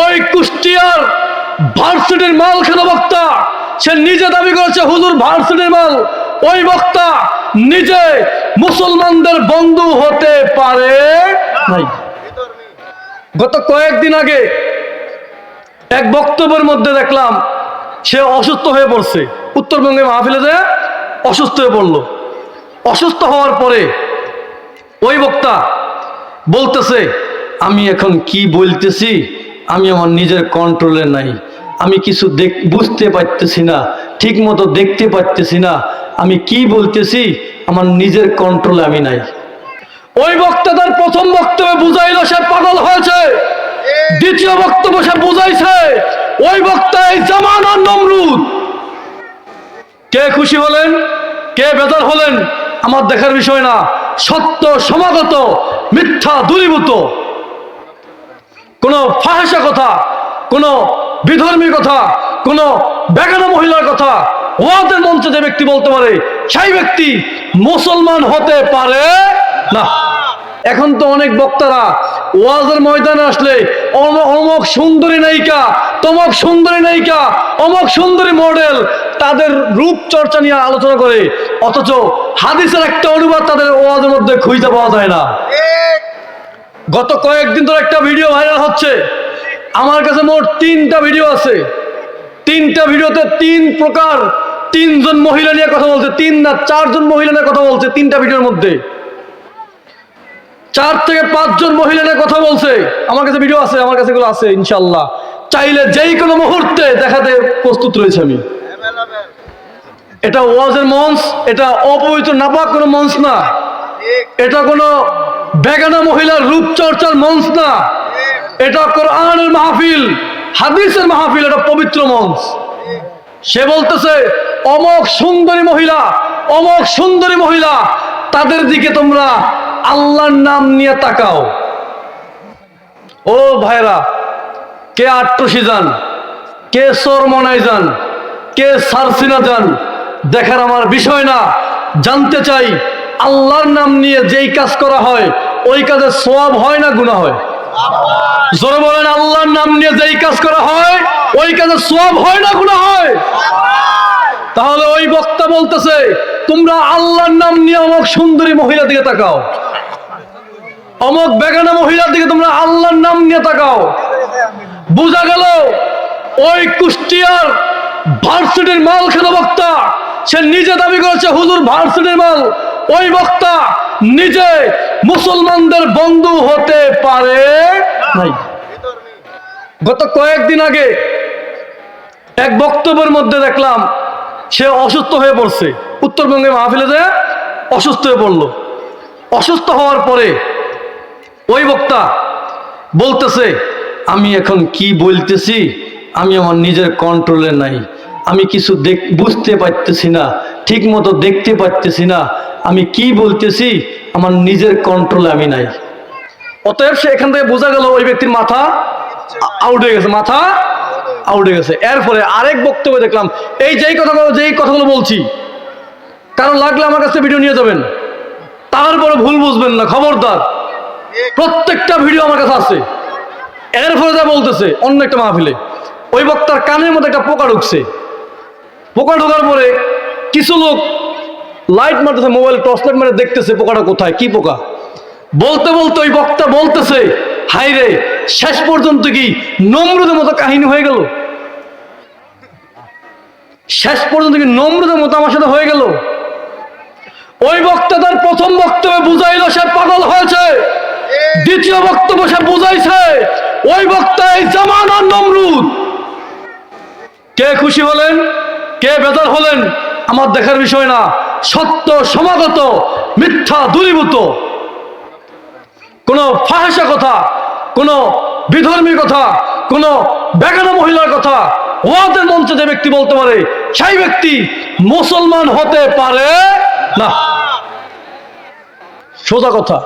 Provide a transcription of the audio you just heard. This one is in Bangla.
ওই কুষ্টিয়ার ভার্সিটির মাল খানা বক্তা। সে নিজে দাবি করেছে, হুজুর, ভার্সিটির মাল। ওই বক্তা নিজে মুসলমানদের বন্ধু হতে পারে নাই। গত কয়েকদিন আগে এক বক্তব্যের মধ্যে দেখলাম, সে অসুস্থ হয়ে পড়ছে। উত্তরবঙ্গে মাহফিলে যে অসুস্থ হয়ে পড়ল। অসুস্থ হওয়ার পরে ওই বক্তা বলতেছে, আমি এখন কি বলতেছি? আমি আমার নিজের কন্ট্রোলে নাই। আমি কিছু দেখ বুঝতে পারতেছি না ঠিক মতো দেখতে পারতেছি না। আমি কি বলতেছি? আমার নিজের কন্ট্রোলে আমি নাই। ওই বক্তা তার প্রথম বক্তব্যে বুঝাইল সে পাগল হয়েছে। দ্বিতীয় বক্তব্য সে বুঝাইছে, ওই বক্তা এই জামানার নমরুদ। কে খুশি হলেন? কে বেজার হলেন? আমার দেখার বিষয় না। সত্য, সমাগত, মিথ্যা, দূরীভূত। কোনো ফাহেসা কথা, কোনো বিধর্মী কথা, কোনো বেগানা মহিলার কথা ওয়াদের মঞ্চে যে ব্যক্তি বলতে পারে, সেই ব্যক্তি মুসলমান হতে পারে না। এখন তো অনেক বক্তারা ওয়াজের ময়দানে আসলে, অম- অমক সুন্দরী নায়িকা, তমক সুন্দরী নায়িকা, অমক সুন্দরী মডেল, তাদের রূপ চর্চা নিয়ে আলোচনা করে, অথচ হাদিসের একটা অনুবাদ তাদের ওয়াজের মধ্যে খুঁজতে পাওয়া যায় না। গত কয়েকদিন ধরে একটা ভিডিও ভাইরাল হচ্ছে। আমার কাছে মোট তিনটা ভিডিও আছে। তিনটা ভিডিওতে তিন প্রকার তিনজন মহিলা নিয়ে কথা বলছে, তিন না চারজন মহিলা নিয়ে কথা বলছে তিনটা ভিডিওর মধ্যে। চার থেকে পাঁচজন মহিলা নিয়ে কথা বলছে। আমার কাছে ভিডিও আছে, আমার কাছে এগুলো আছে ইনশাল্লাহ চাইলে যেই কোনো মুহূর্তে দেখাতে প্রস্তুত রয়েছে আমি। এটা ওয়াজের মঞ্চ, এটা অপবিত্র নাপাক কোনো মঞ্চ না। এটা কোনো বেগানা মহিলার রূপচর্চার মঞ্চ না। এটা কোরআনের মাহফিল, হাদিসের মাহফিল, এটা পবিত্র মঞ্চ। সে বলতেছে, অমক সুন্দরী মহিলা, অমক সুন্দরী মহিলা, তাদের দিকে তোমরা আল্লাহর নাম নিয়ে তাকাও। ও ভাইরা কে আট্টসি যান, কে সরমনাই যান, কে সারসিনা যান, দেখার আমার বিষয় না। জানতে চাই আল্লাহর নাম নিয়ে যেই কাজ করা হয়, ওই কাজে সওয়াব হয় না গুণা হয়? জোরে বলেন, আল্লাহর নাম নিয়ে যেই কাজ করা হয়, ওই কাজে সওয়াব হয় না গুণা হয়? তাহলে ওই বক্তা বলতেছে, তোমরা আল্লাহর নাম নিয়ে অমক সুন্দরী মহিলা দিকে তাকাও। অমক বেগানা মহিলার দিকে তোমরা আল্লাহর নাম নিয়ে তাকাও। বোঝা গেল, ওই কুষ্টিয়ার ভার্সিটির মাল খানা বক্তা, সে নিজে দাবি করেছে, হুজুর, ভার্সিটির মাল ওই বক্তা নিজে মুসলমানদের বন্ধু হতে পারে নাই। গত কয়েকদিন আগে এক বক্তব্যের মধ্যে দেখলাম, সে অসুস্থ হয়ে পড়ছে। উত্তরবঙ্গে মাহফিলে যে অসুস্থ হয়ে পড়ল। অসুস্থ হওয়ার পরে ওই বক্তা বলতেছে, আমি এখন কি বলতেছি? আমি আমার নিজের কন্ট্রোলে নাই। আমি কিছু দেখ, বুঝতে পারতেছি না ঠিক মতো দেখতে পারতেছি না। আমি কি বলতেছি? আমার নিজের কন্ট্রোলে আমি নাই। অতএব সে এখান থেকে বোঝা গেল ওই ব্যক্তির মাথা আউট হয়ে গেছে, মাথা আউট হয়ে গেছে। এর এরপরে আরেক বক্তব্য দেখলাম। এই যেই কথাগুলো যেই কথাগুলো বলছি কারণ লাগলে আমার কাছে ভিডিও নিয়ে যাবেন। তারপরে ভুল বুঝবেন না, খবরদার। প্রত্যেকটা ভিডিও আমার কাছে আছে। এর ফলে যা বলতেছে, অন্য একটা মাহফিলে। ওই বক্তার কানের মধ্যে একটা পোকা ঢুকছে। পোকা ঢোকার পরে কিছু লোক লাইট মারতেছে মোবাইল টর্চ লাইট মারে দেখতেছে পোকাটা কোথায়, কি পোকা? বলতে বলতে ওই বক্তা বলতেছে হাই রে শেষ পর্যন্ত কি নম্রদের মতো কাহিনী হয়ে গেল? শেষ পর্যন্ত কি নম্রদের মতো আমার সাথে হয়ে গেল? ওই বক্তা তার প্রথম বক্তব্যে বুঝাইল, সে পাগল হয়েছে। দ্বিতীয় বক্তব্য, সে বুঝাইছে, ওই বক্তা এই জামানার নমরুদ। কে খুশি হলেন? কে বেজার হলেন? আমার দেখার বিষয় না। সত্য, সমাগত, মিথ্যা, দূরীভূত। কোনো ফাহেসা কথা, কোনো বিধর্মী কথা, কোনো বেগানা মহিলার কথা ওয়াদের মঞ্চে যে ব্যক্তি বলতে পারে, সেই ব্যক্তি মুসলমান হতে পারে না। সোজা কথা।